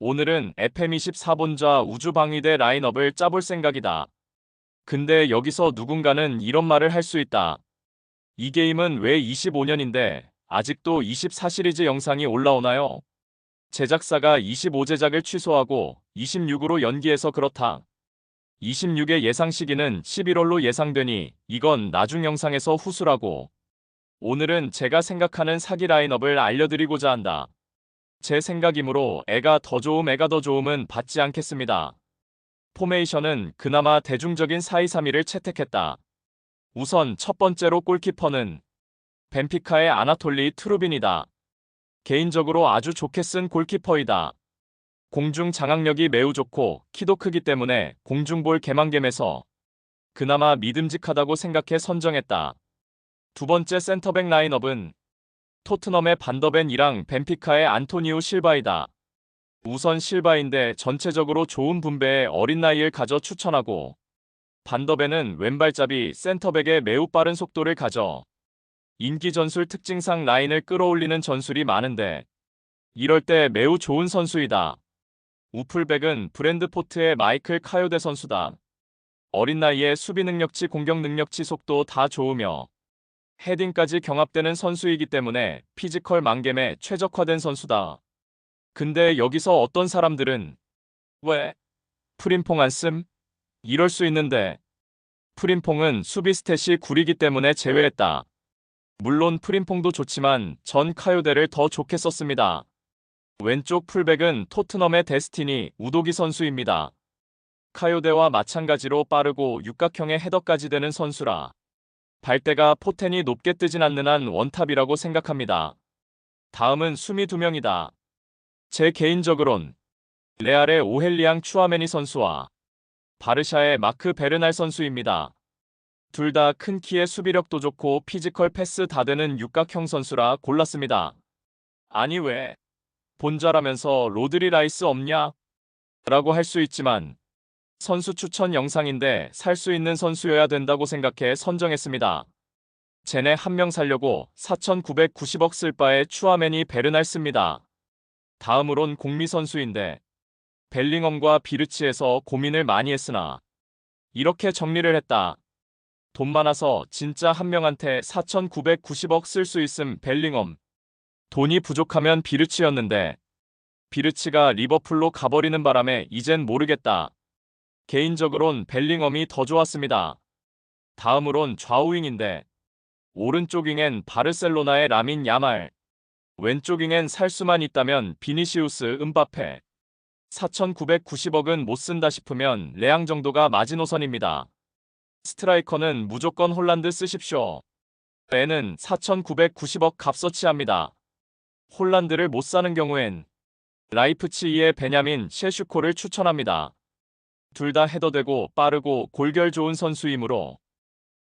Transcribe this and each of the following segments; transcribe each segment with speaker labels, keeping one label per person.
Speaker 1: 오늘은 FM24본좌 우주방위대 라인업을 짜볼 생각이다. 근데 여기서 누군가는 이런 말을 할 수 있다. 이 게임은 왜 25년인데 아직도 24 시리즈 영상이 올라오나요? 제작사가 25 제작을 취소하고 26으로 연기해서 그렇다. 26의 예상 시기는 11월로 예상되니 이건 나중 영상에서 후수라고. 오늘은 제가 생각하는 사기 라인업을 알려드리고자 한다. 제 생각이므로 애가 더 좋음 애가 더 좋음은 받지 않겠습니다. 포메이션은 그나마 대중적인 4-2-3-1을 채택했다. 우선 첫 번째로 골키퍼는 벤피카의 아나톨리 트루빈이다. 개인적으로 아주 좋게 쓴 골키퍼이다. 공중 장악력이 매우 좋고 키도 크기 때문에 공중볼 개망겜에서 그나마 믿음직하다고 생각해 선정했다. 두 번째 센터백 라인업은 토트넘의 반더벤이랑 벤피카의 안토니오 실바이다. 우선 실바인데 전체적으로 좋은 분배의 어린 나이를 가져 추천하고 반더벤은 왼발잡이 센터백의 매우 빠른 속도를 가져 인기 전술 특징상 라인을 끌어올리는 전술이 많은데 이럴 때 매우 좋은 선수이다. 우풀백은 브랜드포트의 마이클 카요데 선수다. 어린 나이에 수비 능력치 공격 능력치 속도 다 좋으며 헤딩까지 경합되는 선수이기 때문에 피지컬 만겜에 최적화된 선수다. 근데 여기서 어떤 사람들은 왜 프린퐁 안 씀? 이럴 수 있는데 프린퐁은 수비 스탯이 구리기 때문에 제외했다. 물론 프린퐁도 좋지만 전 카요데를 더 좋게 썼습니다. 왼쪽 풀백은 토트넘의 데스티니 우도기 선수입니다. 카요데와 마찬가지로 빠르고 육각형의 헤더까지 되는 선수라 발대가 포텐이 높게 뜨진 않는 한 원탑이라고 생각합니다. 다음은 수미 두 명이다. 제 개인적으론 레알의 오헬리앙 추아메니 선수와 바르샤의 마크 베르날 선수입니다. 둘 다 큰 키에 수비력도 좋고 피지컬 패스 다 되는 육각형 선수라 골랐습니다. 아니 왜 본자라면서 로드리 라이스 없냐? 라고 할 수 있지만 선수 추천 영상인데 살 수 있는 선수여야 된다고 생각해 선정했습니다. 쟤네 한 명 살려고 4,990억 쓸 바에 추아맨이 베르날 씁니다. 다음으론 공미 선수인데 벨링엄과 비르치에서 고민을 많이 했으나 이렇게 정리를 했다. 돈 많아서 진짜 한 명한테 4,990억 쓸 수 있음 벨링엄. 돈이 부족하면 비르치였는데 비르치가 리버풀로 가버리는 바람에 이젠 모르겠다. 개인적으론 벨링엄이 더 좋았습니다. 다음으론 좌우윙인데 오른쪽 윙엔 바르셀로나의 라민 야말 왼쪽 윙엔 살 수만 있다면 비니시우스 음바페 4,990억은 못 쓴다 싶으면 레앙 정도가 마지노선입니다. 스트라이커는 무조건 홀란드 쓰십시오. 애는 4,990억 값어치 합니다. 홀란드를 못 사는 경우엔 라이프치히의 베냐민 셰슈코를 추천합니다. 둘 다 헤더되고 빠르고 골결 좋은 선수이므로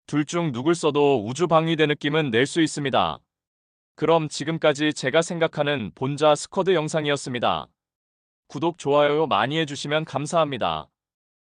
Speaker 1: 둘 중 누굴 써도 우주 방위대 느낌은 낼 수 있습니다. 그럼 지금까지 제가 생각하는 본자 스쿼드 영상이었습니다. 구독, 좋아요 많이 해주시면 감사합니다.